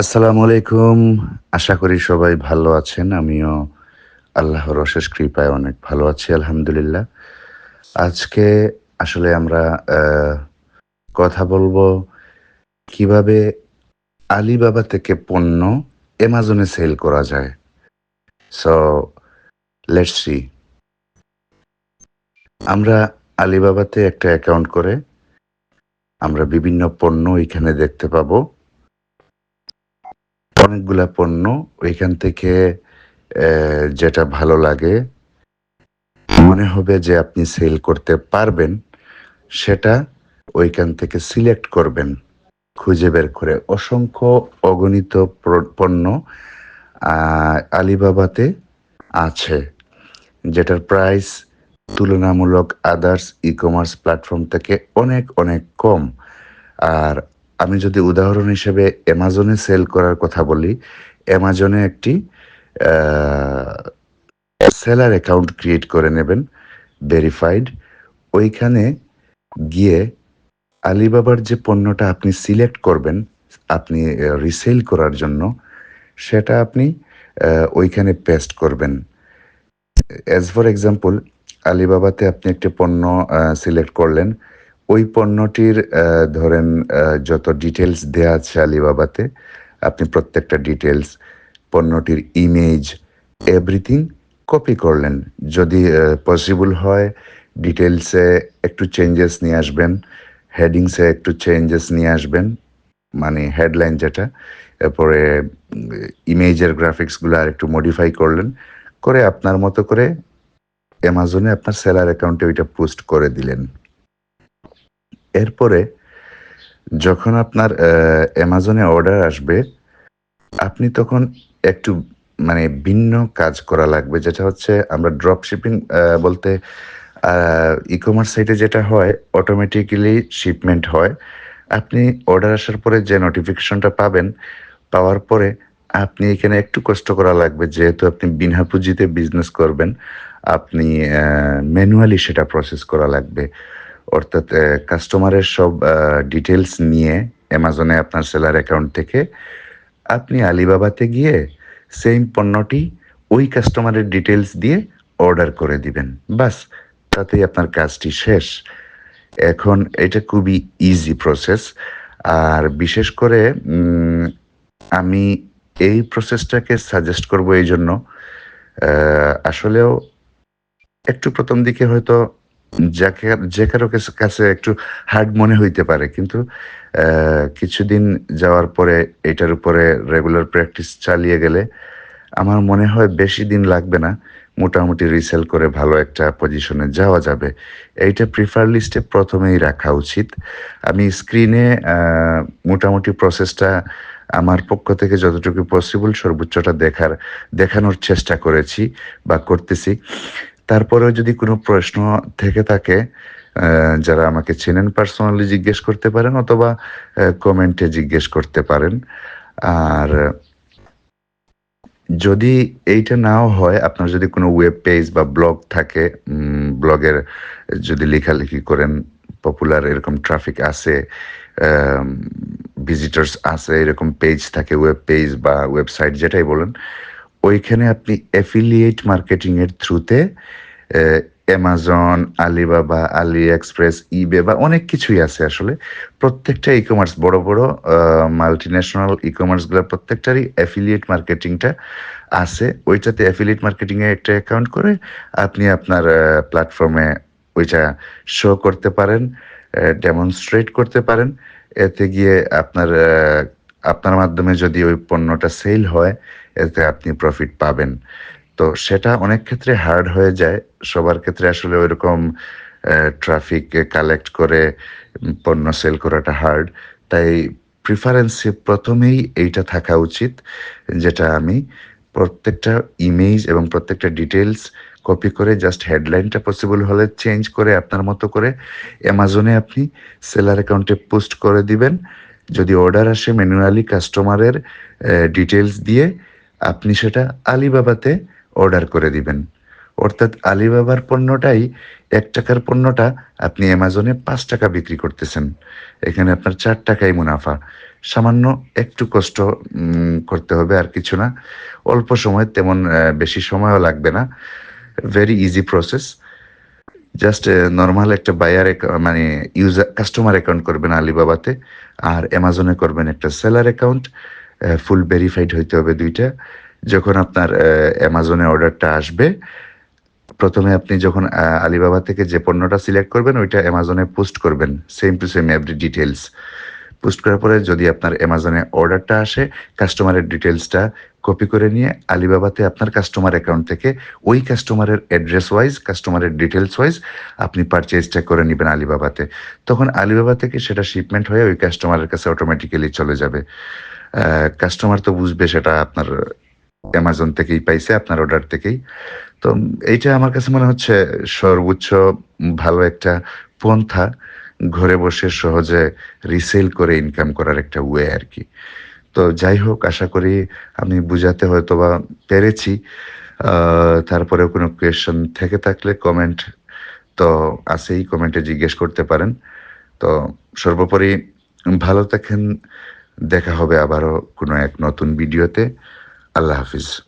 আসসালামু আলাইকুম। আশা করি সবাই ভালো আছেন। আমিও আল্লাহর অশেষ কৃপায় অনেক ভালো আছি, আলহামদুলিল্লাহ। আজকে আসলে আমরা কথা বলব কীভাবে আলিবাবা থেকে পণ্য অ্যামাজনে সেল করা যায়। সো লেটস সি আমরা আলিবাবাতে একটা অ্যাকাউন্ট করে আমরা বিভিন্ন পণ্য এখানে দেখতে পাবো। অনেকগুলা পণ্য, ওইখান থেকে যেটা ভালো লাগে। মনে হবে যে আপনি সেল করতে পারবেন, সেটা ওইখান থেকে সিলেক্ট করবেন। খুঁজে বের করে। অসংখ্য অগণিত পণ্য আলিবাবাতে আছে, যেটার প্রাইস তুলনামূলক আদার্স ই কমার্স প্ল্যাটফর্ম থেকে অনেক অনেক কম। আর আমি যদি উদাহরণ হিসেবে অ্যামাজনে সেল করার কথা বলি অ্যামাজনে একটি সেলার অ্যাকাউন্ট ক্রিয়েট করে নেবেন ভেরিফাইড ওইখানে গিয়ে আলিবাবার যে পণ্যটা আপনি সিলেক্ট করবেন, আপনি রিসেল করার জন্য, সেটা আপনি ওইখানে পেস্ট করবেন। অ্যাজ ফর এক্সাম্পল আলিবাবাতে আপনি একটি পণ্য সিলেক্ট করলেন ওই পণ্যটির ধরেন যত ডিটেলস দেয়া আছে আলিবাবাতে, আপনি প্রত্যেকটা ডিটেলস পণ্যটির ইমেজ এভরিথিং কপি করলেন। যদি পসিবল হয় ডিটেলসে একটু চেঞ্জেস নিয়ে আসবেন হেডিংসে একটু চেঞ্জেস নিয়ে আসবেন মানে হেডলাইন যেটা, এরপরে ইমেজের গ্রাফিক্সগুলো আর একটু মডিফাই করলেন, করে আপনার মতো করে অ্যামাজনে আপনার সেলার অ্যাকাউন্টে ওইটা পোস্ট করে দিলেন। এরপরে যখন আপনার অ্যামাজনে অর্ডার আসবে, আপনি তখন একটু মানে ভিন্ন কাজ করা লাগবে। যেটা হচ্ছে, আমরা ড্রপ শিপিং বলতে ই কমার্স সাইটে যেটা হয় অটোমেটিক্যালি শিপমেন্ট হয়। আপনি অর্ডার আসার পরে যে নোটিফিকেশনটা পাবেন, পাওয়ার পরে আপনি এখানে একটু কষ্ট করা লাগবে। যেহেতু আপনি বিনা পুঁজিতে বিজনেস করবেন, আপনি ম্যানুয়ালি সেটা প্রসেস করা লাগবে। অর্থাৎ কাস্টমারের সব ডিটেলস নিয়ে অ্যামাজনে আপনার সেলার অ্যাকাউন্ট থেকে আপনি আলিবাবাতে গিয়ে সেম পণ্যটি ওই কাস্টমারের ডিটেলস দিয়ে অর্ডার করে দিবেন। বাস, তাতেই আপনার কাজটি শেষ। এখন এটা খুবই ইজি প্রসেস আর বিশেষ করে আমি এই প্রসেসটাকে সাজেস্ট করব এই জন্য আসলেও একটু প্রথম দিকে হয়তো যে কারও কাছে- একটু হার্ড মনে হইতে পারে, কিন্তু কিছুদিন যাওয়ার পরে এটার উপরে রেগুলার প্র্যাকটিস চালিয়ে গেলে আমার মনে হয় বেশি দিন লাগবে না, মোটামুটি রিসেল করে ভালো একটা পজিশনে যাওয়া যাবে। এইটা প্রিফার লিস্টে প্রথমেই রাখা উচিত। আমি স্ক্রিনে মোটামুটি প্রসেসটা আমার পক্ষ থেকে যতটুকু পসিবল সর্বোচ্চটা দেখার দেখানোর চেষ্টা করেছি বা করতেছি। তারপরেও যদি কোনো প্রশ্ন থেকে থাকে যারা আমাকে চেনেন পার্সোনালি জিজ্ঞেস করতে পারেন অথবা কমেন্টে জিজ্ঞেস করতে পারেন। আর, যদি এইটা নাও হয়, আপনার যদি কোনো ওয়েব পেজ বা ব্লগ থাকে ব্লগের যদি লেখালেখি করেন পপুলার এরকম ট্রাফিক আছে ভিজিটার্স আছে, এরকম পেজ থাকে ওয়েব পেজ বা ওয়েবসাইট যেটাই বলেন ওইখানে আপনি অ্যাফিলিয়েট মার্কেটিং এর থ্রুতে Amazon Alibaba Ali Express eBay বা অনেক কিছুই আছে আসলে। প্রত্যেকটা ই কমার্স বড় বড় মাল্টি ন্যাশনাল ই কমার্সগুলো প্রত্যেকটারই অ্যাফিলিয়েট মার্কেটিংটা আছে। ওইটাতে অ্যাফিলিয়েট মার্কেটিংয়ে একটা অ্যাকাউন্ট করে আপনি আপনার প্ল্যাটফর্মে ওইটা শো করতে পারেন ডেমনস্ট্রেট করতে পারেন। এতে গিয়ে আপনার আপনার মাধ্যমে যদি ওই পণ্যটা সেল হয় এতে আপনি প্রফিট পাবেন। তো সেটা অনেক ক্ষেত্রে হার্ড হয়ে যায়। সবার ক্ষেত্রে আসলে ওইরকম ট্রাফিক কালেক্ট করে পণ্য সেল করাটা হার্ড তাই প্রিফারেন্সে প্রথমেই এইটা থাকা উচিত, যেটা আমি প্রত্যেকটা ইমেজ এবং প্রত্যেকটা ডিটেলস কপি করে জাস্ট হেডলাইনটা পসিবল হলে চেঞ্জ করে আপনার মতো করে অ্যামাজনে আপনি সেলার অ্যাকাউন্টে পোস্ট করে দিবেন। যদি অর্ডার আসে ম্যানুয়ালি কাস্টমারের ডিটেলস দিয়ে আপনি সেটা আলিবাবাতে অর্ডার করে দিবেন। অর্থাৎ আলিবাবার পণ্যটাই এক টাকার পণ্যটা আপনি অ্যামাজনে পাঁচ টাকা বিক্রি করতেছেন। এখানে আপনার চার টাকাই মুনাফা। সামান্য একটু কষ্ট করতে হবে আর কিছু না। অল্প সময়, তেমন বেশি সময়ও লাগবে না। Very easy process just normal একটা বায়ার মানে ইউজার কাস্টমার অ্যাকাউন্ট করবেন আলিবাবাতে। আর অ্যামাজনে করবেন একটা সেলার অ্যাকাউন্ট ফুল ভেরিফাইড হইতে হবে দুইটা। যখন আপনার অ্যামাজনে অর্ডারটা আসবে, প্রথমে আপনি যখন আলিবাবা থেকে যে পণ্যটা সিলেক্ট করবেন, ওইটা অ্যামাজনে পোস্ট করবেন same to same every details post করার পরে যদি আপনার অ্যামাজনে অর্ডারটা আসে কাস্টমারের ডিটেলসটা কপি করে নিয়ে আলিবাবাতে আপনার কাস্টমার অ্যাকাউন্ট থেকে ওই কাস্টমারের অ্যাড্রেস ওয়াইজ কাস্টমারের ডিটেলস ওয়াইজ আপনি পারচেজটা করে নেবেন আলিবাবাতে তখন আলিবাবা থেকে সেটা শিপমেন্ট হয়ে ওই কাস্টমারের কাছে অটোমেটিক্যালি চলে যাবে। কাস্টমার তো বুঝবে সেটা আপনার অ্যামাজন থেকেই পাইছে, আপনার অর্ডার থেকেই। তো এইটা আমার কাছে মনে হচ্ছে সর্বোচ্চ ভালো একটা পন্থা, ঘরে বসে সহজে রিসেল করে ইনকাম করার একটা ওয়ে আর কি। তো যাই হোক, আশা করি আমি বুঝাতে হয়তো বা পেরেছি তারপরে কোনো কোয়েশন থেকে থাকলে কমেন্ট তো আছেই কমেন্টে জিজ্ঞেস করতে পারেন। তো সর্বোপরি ভালো থাকেন দেখা হবে আবারও কোনো এক নতুন ভিডিওতে। আল্লাহ হাফিজ।